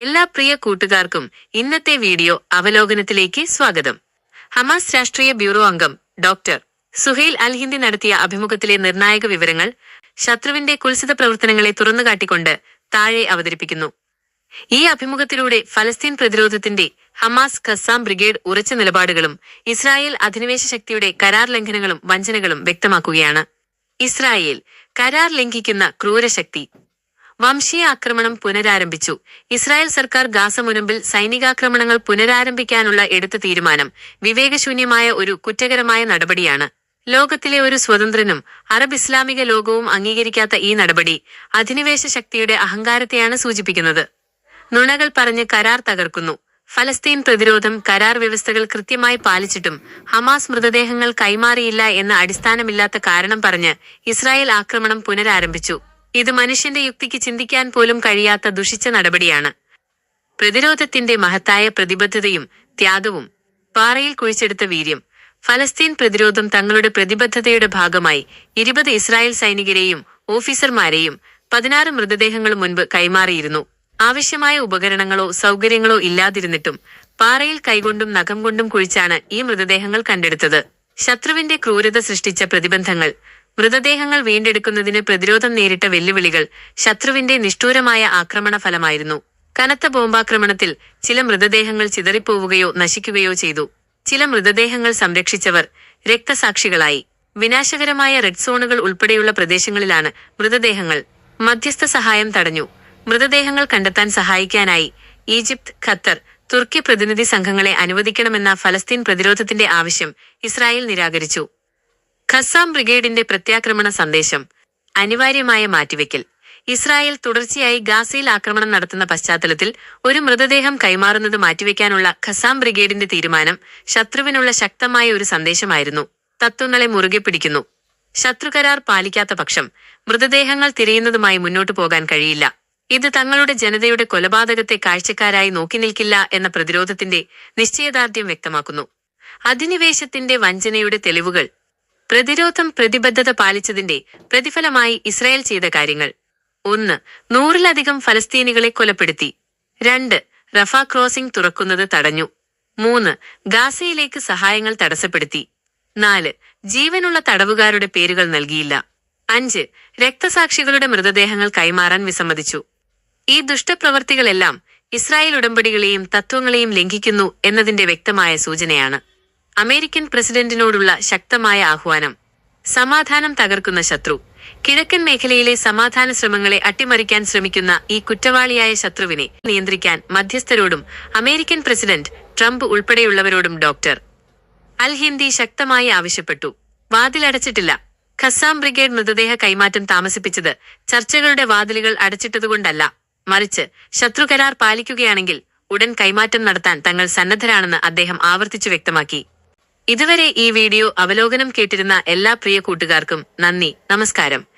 എല്ലാ പ്രിയ കൂട്ടുകാർക്കും ഇന്നത്തെ വീഡിയോ അവലോകനത്തിലേക്ക് സ്വാഗതം. ഹമാസ് രാഷ്ട്രീയ ബ്യൂറോ അംഗം ഡോക്ടർ സുഹൈൽ അൽ ഹിന്ദി നടത്തിയ അഭിമുഖത്തിലെ നിർണായക വിവരങ്ങൾ ശത്രുവിന്റെ കുൽസിത പ്രവർത്തനങ്ങളെ തുറന്നുകാട്ടിക്കൊണ്ട് താഴെ അവതരിപ്പിക്കുന്നു. ഈ അഭിമുഖത്തിലൂടെ ഫലസ്തീൻ പ്രതിരോധത്തിന്റെ ഹമാസ് ഖസാം ബ്രിഗേഡ് ഉറച്ച നിലപാടുകളും ഇസ്രായേൽ അധിനിവേശ ശക്തിയുടെ കരാർ ലംഘനങ്ങളും വഞ്ചനകളും വ്യക്തമാക്കുകയാണ്. ഇസ്രായേൽ കരാർ ലംഘിക്കുന്ന ക്രൂരശക്തി വംശീയ ആക്രമണം പുനരാരംഭിച്ചു. ഇസ്രായേൽ സർക്കാർ ഗാസ മുനമ്പിൽ സൈനികാക്രമണങ്ങൾ പുനരാരംഭിക്കാനുള്ള എടുത്ത തീരുമാനം വിവേകശൂന്യമായ ഒരു കുറ്റകരമായ നടപടിയാണ്. ലോകത്തിലെ ഒരു സ്വതന്ത്രനും അറബ് ഇസ്ലാമിക ലോകവും അംഗീകരിക്കാത്ത ഈ നടപടി അധിനിവേശ ശക്തിയുടെ അഹങ്കാരത്തെയാണ് സൂചിപ്പിക്കുന്നത്. നുണകൾ പറഞ്ഞ് കരാർ തകർക്കുന്നു. ഫലസ്തീൻ പ്രതിരോധം കരാർ വ്യവസ്ഥകൾ കൃത്യമായി പാലിച്ചിട്ടും ഹമാസ് മൃതദേഹങ്ങൾ കൈമാറിയില്ല എന്ന അടിസ്ഥാനമില്ലാത്ത കാരണം പറഞ്ഞ് ഇസ്രായേൽ ആക്രമണം പുനരാരംഭിച്ചു. ഇത് മനുഷ്യന്റെ യുക്തിക്ക് ചിന്തിക്കാൻ പോലും കഴിയാത്ത ദുഷിച്ച നടപടിയാണ്. പ്രതിരോധത്തിന്റെ മഹത്തായ പ്രതിബദ്ധതയും ത്യാഗവും പാറയിൽ കുഴിച്ചെടുത്ത വീര്യം. ഫലസ്തീൻ പ്രതിരോധം തങ്ങളുടെ പ്രതിബദ്ധതയുടെ ഭാഗമായി ഇരുപത് ഇസ്രായേൽ സൈനികരെയും ഓഫീസർമാരെയും പതിനാറ് മൃതദേഹങ്ങൾ മുൻപ് കൈമാറിയിരുന്നു. ആവശ്യമായ ഉപകരണങ്ങളോ സൗകര്യങ്ങളോ ഇല്ലാതിരുന്നിട്ടും പാറയിൽ കൈകൊണ്ടും നഖം കൊണ്ടും കുഴിച്ചാണ് ഈ മൃതദേഹങ്ങൾ കണ്ടെടുത്തത്. ശത്രുവിന്റെ ക്രൂരത സൃഷ്ടിച്ച പ്രതിബന്ധങ്ങൾ മൃതദേഹങ്ങൾ വീണ്ടെടുക്കുന്നതിന് പ്രതിരോധം നേരിട്ട വെല്ലുവിളികൾ ശത്രുവിന്റെ നിഷ്ഠൂരമായ ആക്രമണ ഫലമായിരുന്നു കനത്ത ബോംബാക്രമണത്തിൽ ചില മൃതദേഹങ്ങൾ ചിതറിപ്പോവുകയോ നശിക്കുകയോ ചെയ്തു. ചില മൃതദേഹങ്ങൾ സംരക്ഷിച്ചവർ രക്തസാക്ഷികളായി. വിനാശകരമായ റെഡ് സോണുകൾ ഉൾപ്പെടെയുള്ള പ്രദേശങ്ങളിലാണ് മൃതദേഹങ്ങൾ. മധ്യസ്ഥ സഹായം തടഞ്ഞു. മൃതദേഹങ്ങൾ കണ്ടെത്താൻ സഹായിക്കാനായി ഈജിപ്ത് ഖത്തർ തുർക്കി പ്രതിനിധി സംഘങ്ങളെ അനുവദിക്കണമെന്ന ഫലസ്തീൻ പ്രതിരോധത്തിന്റെ ആവശ്യം ഇസ്രായേൽ നിരാകരിച്ചു. ഖസാം ബ്രിഗേഡിന്റെ പ്രത്യാക്രമണ സന്ദേശം അനിവാര്യമായ മാറ്റിവെക്കൽ. ഇസ്രായേൽ തുടർച്ചയായി ഗാസയിൽ ആക്രമണം നടത്തുന്ന പശ്ചാത്തലത്തിൽ ഒരു മൃതദേഹം കൈമാറുന്നത് മാറ്റിവെക്കാനുള്ള ഖസാം ബ്രിഗേഡിന്റെ തീരുമാനം ശത്രുവിനുള്ള ശക്തമായ ഒരു സന്ദേശമായിരുന്നു. തത്വങ്ങളെ മുറുകെ പിടിക്കുന്നു. ശത്രുകരാർ പാലിക്കാത്ത പക്ഷം മൃതദേഹങ്ങൾ തിരയുന്നതുമായി മുന്നോട്ടു പോകാൻ കഴിയില്ല. ഇത് തങ്ങളുടെ ജനതയുടെ കൊലപാതകത്തെ കാഴ്ചക്കാരായി നോക്കി നിൽക്കില്ല എന്ന പ്രതിരോധത്തിന്റെ നിശ്ചയദാർഢ്യം വ്യക്തമാക്കുന്നു. അധിനിവേശത്തിന്റെ വഞ്ചനയുടെ തെളിവുകൾ പ്രതിരോധം പ്രതിബദ്ധത പാലിച്ചതിന്റെ പ്രതിഫലമായി ഇസ്രായേൽ ചെയ്ത കാര്യങ്ങൾ. ഒന്ന് നൂറിലധികം ഫലസ്തീനികളെ കൊലപ്പെടുത്തി. രണ്ട് റഫ ക്രോസിംഗ് തുറക്കുന്നത് തടഞ്ഞു. മൂന്ന് ഗാസയിലേക്ക് സഹായങ്ങൾ തടസ്സപ്പെടുത്തി. നാല് ജീവനുള്ള തടവുകാരുടെ പേരുകൾ നൽകിയില്ല. അഞ്ച് രക്തസാക്ഷികളുടെ മൃതദേഹങ്ങൾ കൈമാറാൻ വിസമ്മതിച്ചു. ഈ ദുഷ്ടപ്രവർത്തികളെല്ലാം ഇസ്രായേൽ ഉടമ്പടികളെയും തത്വങ്ങളെയും ലംഘിക്കുന്നു എന്നതിന്റെ വ്യക്തമായ സൂചനയാണ്. അമേരിക്കൻ പ്രസിഡന്റിനോടുള്ള ശക്തമായ ആഹ്വാനം. സമാധാനം തകർക്കുന്ന ശത്രു. കിഴക്കൻ മേഖലയിലെ സമാധാന ശ്രമങ്ങളെ അട്ടിമറിക്കാൻ ശ്രമിക്കുന്ന ഈ കുറ്റവാളിയായ ശത്രുവിനെ നിയന്ത്രിക്കാൻ മധ്യസ്ഥരോടും അമേരിക്കൻ പ്രസിഡന്റ് ട്രംപ് ഉൾപ്പെടെയുള്ളവരോടും ഡോക്ടർ. അൽ ഹിന്ദി ശക്തമായി ആവശ്യപ്പെട്ടു. വാതിലടച്ചിട്ടില്ല. ഖസാം ബ്രിഗേഡ് മൃതദേഹ കൈമാറ്റം താമസിപ്പിച്ചത് ചർച്ചകളുടെ വാതിലുകൾ അടച്ചിട്ടതുകൊണ്ടല്ല. മറിച്ച് ശത്രു കരാർ പാലിക്കുകയാണെങ്കിൽ ഉടൻ കൈമാറ്റം നടത്താൻ തങ്ങൾ സന്നദ്ധരാണെന്ന് അദ്ദേഹം ആവർത്തിച്ചു വ്യക്തമാക്കി. ഇതുവരെ ഈ വീഡിയോ അവലോകനം കേട്ടിരുന്ന എല്ലാ പ്രിയ കൂട്ടുകാർക്കും നന്ദി. നമസ്കാരം.